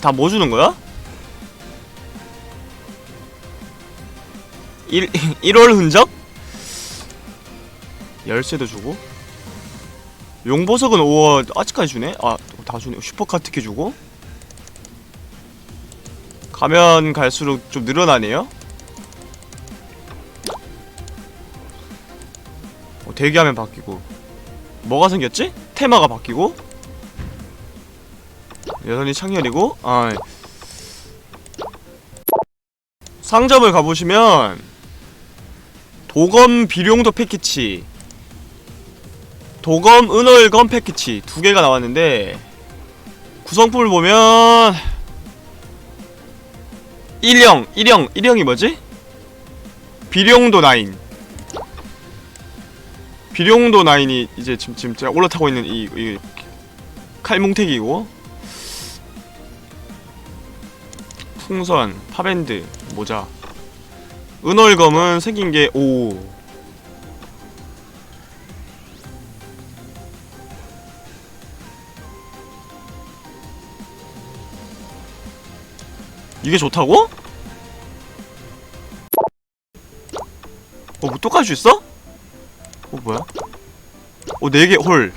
다 뭐 주는 거야? 1, 1월 흔적? 열쇠도 주고 용보석은 5월 아직까지 주네? 아 다 주네 슈퍼카트키 주고 가면 갈수록 좀 늘어나네요 어, 대기하면 바뀌고 뭐가 생겼지? 테마가 바뀌고 여전히 창렬이고 아 상점을 가보시면 도검 비룡도 패키지 도검 은월검 패키지 두 개가 나왔는데 구성품을 보면 일형 일형 일형이 뭐지? 비룡도 나인 비룡도 나인이 이제 지금 지금 제가 올라타고 있는 이, 이 칼뭉태기고 풍선 파밴드 모자 은월검은 생긴 게 오 이게 좋다고? 어, 뭐 똑같이 있어? 어, 뭐야? 어, 네 개, 헐.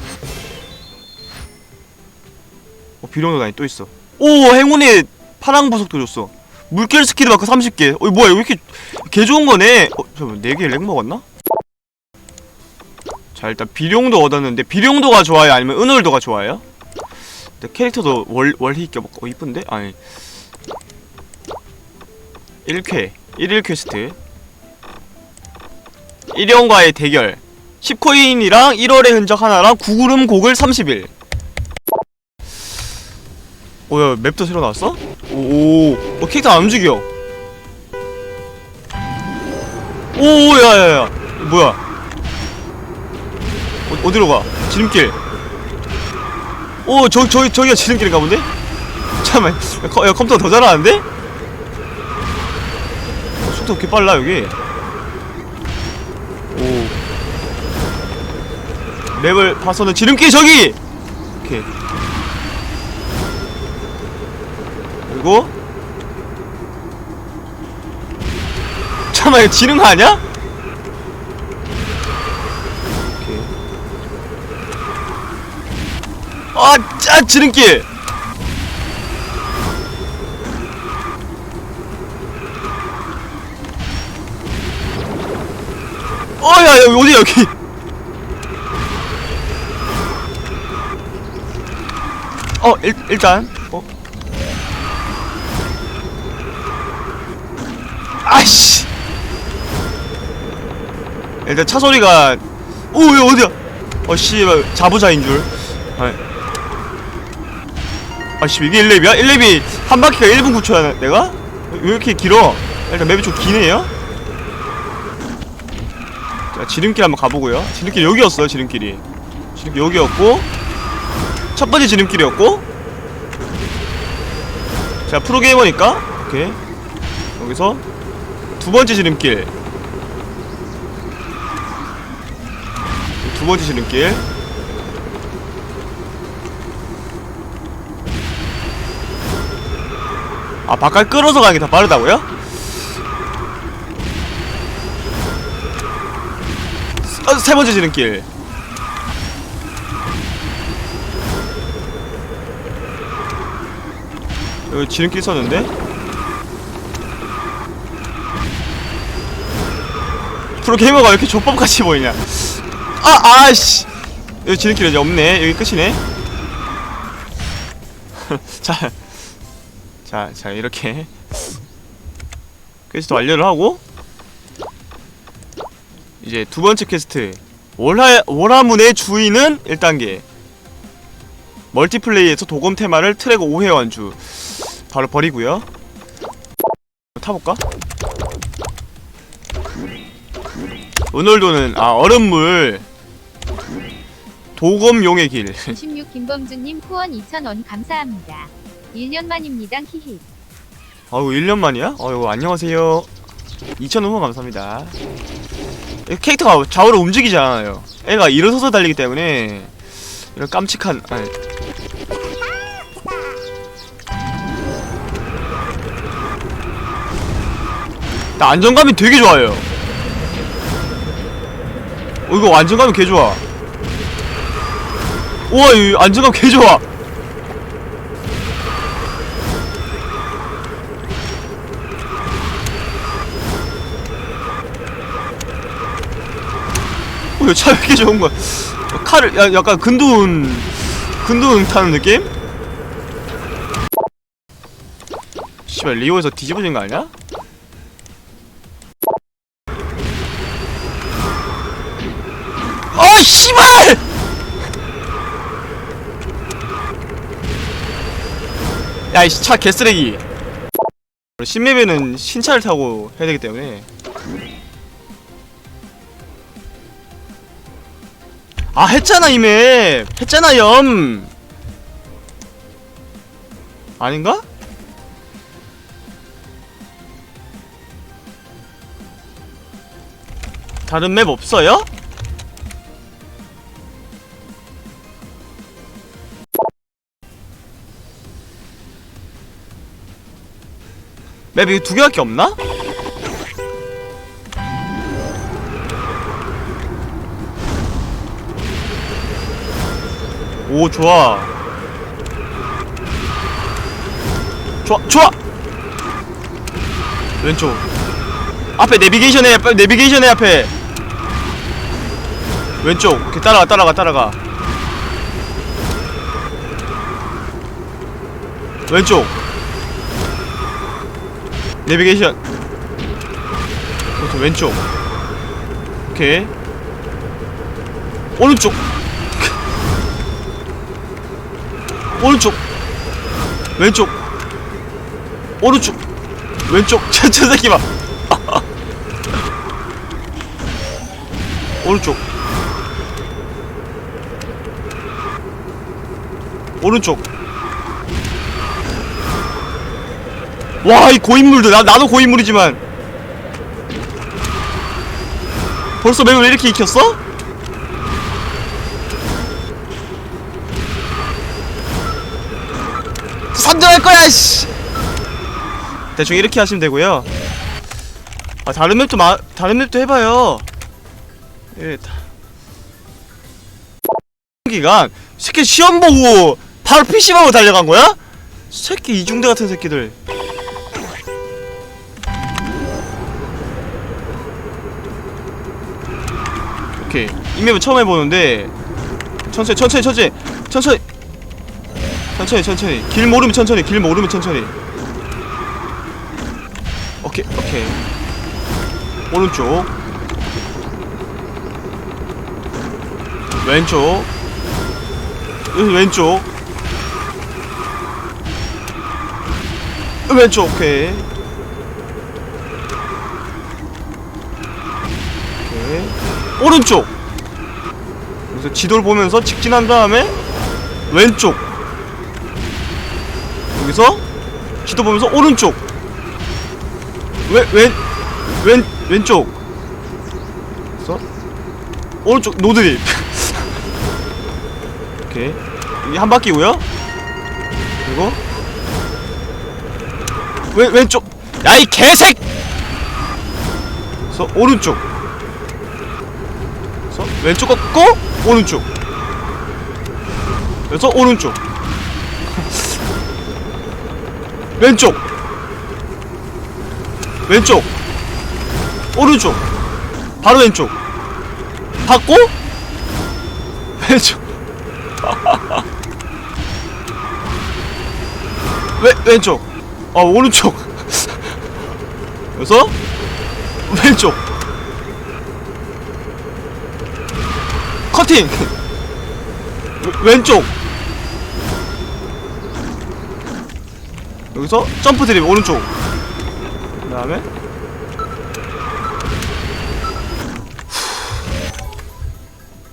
어, 비룡도 나이 또 있어. 오, 행운의 파랑 보석도 줬어. 물결 스키드 마크 30개. 어, 뭐야, 왜 이렇게 개 좋은 거네? 어, 잠깐만, 4개 렉 먹었나? 자, 일단 비룡도 얻었는데, 비룡도가 좋아요? 아니면 은월도가 좋아요? 근데 캐릭터도 월, 월희 껴 먹고, 어, 이쁜데? 아니. 1쾌 1일 퀘스트 1형과의 대결 10코인이랑 1월의 흔적 하나랑 구구름 곡을 30일 오야 맵도 새로 나왔어? 오오 어, 캐릭터 안 움직여 오 야야야 뭐야 어, 어디로 가? 지름길 오 저, 저, 저기가 지름길인가 본데? 잠깐만 야, 컴퓨터 더 잘하는데? 속도 그렇게 빨라 여기 오 맵을 봐서는 지름길 저기 오케이. 그리고 잠깐만 이거 지른 거 아니야? 오케이. 아, 짜 지름길! 어야 여기 어디 여기 어 일, 일단 어 아씨 일단 차 소리가 오야 어디야 어씨 자부자인 줄 아이. 아씨 이게 1렙이야? 1렙이 한 바퀴가 1분 9초야 내가? 왜 이렇게 길어? 일단 맵이 좀 기네요 자, 지름길 한번 가보고요. 지름길 여기였어요, 지름길이. 지름길 여기였고, 첫 번째 지름길이었고, 자, 프로게이머니까, 오케이. 여기서, 두 번째 지름길. 두 번째 지름길. 아, 바깥 끌어서 가는 게 더 빠르다고요? 어, 세 번째 지름길. 여기 지름길 있었는데? 프로게이머가 왜 이렇게 족밥같이 보이냐? 아, 아씨! 여기 지름길 이제 없네. 여기 끝이네. 자, 자, 자, 이렇게. 퀘스트 완료를 하고, 이제 두 번째 퀘스트 월하, 월화문의 주인은 1단계 멀티플레이에서 도검 테마를 트랙 5회 완주 바로 버리고요 타볼까? 오늘도는 아 얼음물 도검용의 길 96 김범주님 후원 2,000원 감사합니다. 1년 만입니다. 히히. 아유 1년 만이야? 아유 안녕하세요 2,000원 후원 감사합니다 캐릭터가 좌우로 움직이지 않아요 애가 일어서서 달리기 때문에 이런 깜찍한 아니 나 안정감이 되게 좋아요 어 이거 안정감이 개 좋아 우와 이 안정감 개 좋아 어, 이거 차왜 이렇게 좋은 거야 어, 칼을 야, 약간 근두운 근두운 타는 느낌? 씨발 리오에서 뒤집어진 거 아니야? 씨발! 야이씨 차 개쓰레기 신맵에는 신차를 타고 해야 되기 때문에 아 했잖아 이맵 했잖아 염 아닌가? 다른 맵 없어요? 맵 이거 두 개밖에 없나? 오 좋아. 좋아 좋아. 왼쪽. 앞에 내비게이션에 내비게이션에 앞에. 왼쪽. 오케이 따라가 따라가 따라가. 왼쪽 내비게이션. 그렇죠 왼쪽. 오케이. 오른쪽. 오른쪽. 왼쪽. 오른쪽. 왼쪽. 저, 저 새끼 봐. 오른쪽. 오른쪽 와 이 고인물들 나, 나도 고인물이지만 벌써 맵을 왜 이렇게 익혔어? 선정할 거야 씨 대충 이렇게 하시면 되고요 아 다른 맵도 마, 다른 맵도 해봐요 예 다. 기간 새끼 시험 보고 바로 PC방으로 달려간 거야? 새끼 이중대 같은 새끼들 오케이 이 맵은 처음 해보는데 천천히 천천히 천천히 천천히. 천천히 천천히. 길 모르면 천천히 길 모르면 천천히. 오케이 오케이. 오른쪽. 왼쪽. 왼쪽. 왼쪽 오케이 오른쪽. 그래서 지도를 보면서 직진한 다음에 왼쪽. 여기서 지도 보면서 오른쪽. 왼, 왼, 왼, 왼쪽. 그래서 오른쪽 노드립 오케이. 이게 한 바퀴고요. 그리고 왼, 왼쪽. 야이 개색 그래서 오른쪽 왼쪽 꺾고 오른쪽. 그래서 오른쪽. 왼쪽. 왼쪽. 오른쪽. 바로 왼쪽. 받고. 왼쪽. 왼 왼쪽. 어 오른쪽. 그래서? 왼쪽 커팅! 왼- 왼쪽. 여기서 점프 드립 오른쪽. 그 다음에?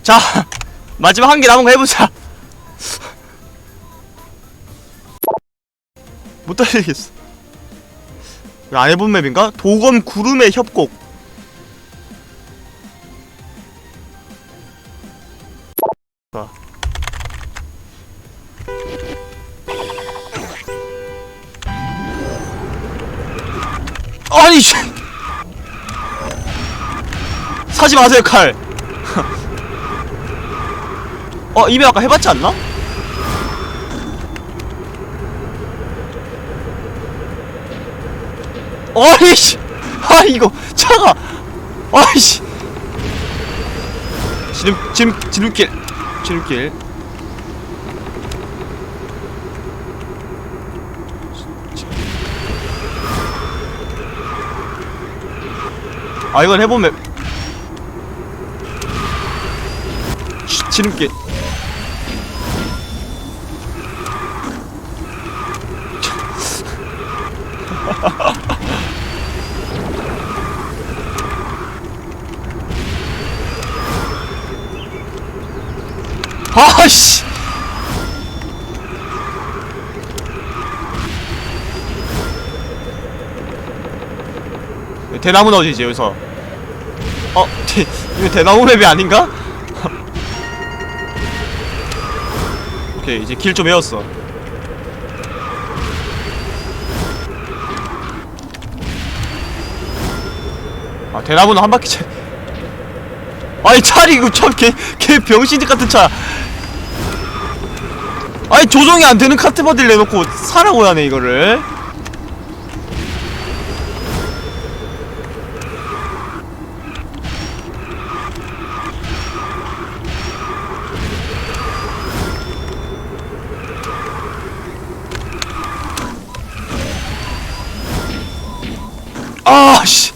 자 마지막 한 개 남은 거 해보자. 못 달리겠어. 안 해본 맵인가? 도검 구름의 협곡 자. 아니 씨. 사지 마세요 칼. 어 이미 아까 해봤지 않나? 아이씨 아 이거 차가 아이씨 지름 지름 지름길 지름길 아 이건 해보면 지- 지름길 아씨 대나무 넣어지지 여기서 어? 대, 이거 대나무 맵이 아닌가? 오케이 이제 길 좀 외웠어 아 대나무는 한 바퀴 차 아니 차리 이거 참개 개 병신짓 같은 차 아니 조종이 안 되는 카트 바디를 내놓고 사라고 하네 이거를. 아씨